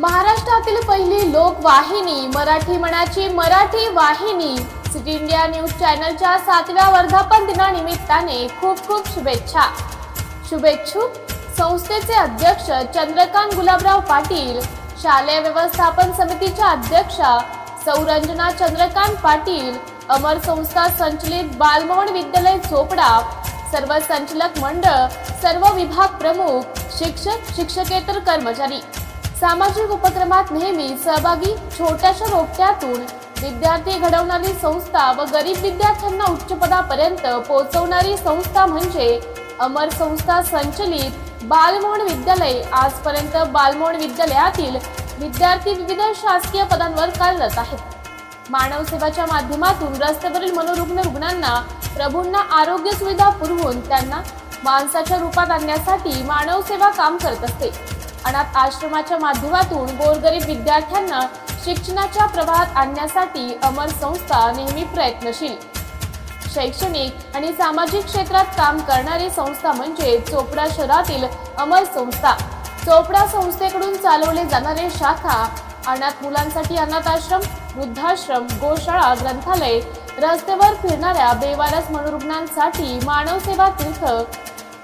महाराष्ट्रातील पहिली लोकवाहिनी मराठी मनाची मराठी वाहिनी. सिटी इंडिया न्यूज चॅनलच्या सातव्या वर्धापन दिनानिमित्ताने खूप खूप शुभेच्छा. शुभेच्छुक संस्थेचे अध्यक्ष चंद्रकांत गुलाबराव पाटील शालेय व्यवस्थापन समितीच्या अध्यक्षा सौरंजना चंद्रकांत पाटील अमर संस्था संचलित बालमोहन विद्यालय चोपडा सर्व संचालक मंडळ सर्व विभाग प्रमुख शिक्षक शिक्षकेतर कर्मचारी. सामाजिक उपक्रमात नेहमी सहभागी छोट्याशा रोपट्यातून विद्यार्थी घडवणारी संस्था व गरीब विद्यार्थ्यांना उच्च पदापर्यंत पोहोचवणारी संस्था म्हणजे अमर संस्था संचलित बालमोहन विद्यालय. आजपर्यंत बालमोहन विद्यालयातील विद्यार्थी विविध शासकीय पदांवर कार्यरत आहेत. मानव सेवाच्या माध्यमातून रस्त्यावरील मनोरुग्ण रुग्णांना प्रभूंना आरोग्य सुविधा पुरवून त्यांना माणसाच्या रूपात आणण्यासाठी मानव सेवा काम करत असते. अनाथ आश्रमाच्या माध्यमातून गोरगरीब विद्यार्थ्यांना शिक्षणाच्या प्रवाहात आणण्यासाठी अमर संस्था नेहमी प्रयत्नशील. शैक्षणिक आणि सामाजिक क्षेत्रात काम करणारी संस्था म्हणजे चोपडा शहरातील अमर संस्था. चोपडा संस्थेकडून चालवले जाणारे शाखा अनाथ मुलांसाठी अनाथ आश्रम वृद्धाश्रम गोशाळा ग्रंथालय रस्त्यावर फिरणाऱ्या बेवारस मनोरुग्णांसाठी मानव सेवा तीर्थ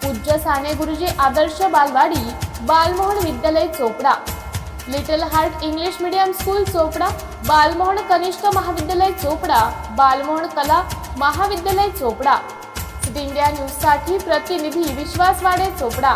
पूज्य Sane Guruji Adarsh Balwadi Balmohan Vidyalaya Chopda. Little heart English medium school Chopda Balmohan Kanishtha Mahavidyalaya Chopda Balmohan कला महाविद्यालय चोपडा. सिटी इंडिया न्यूजसाठी प्रतिनिधी विश्वास वाडे चोपडा.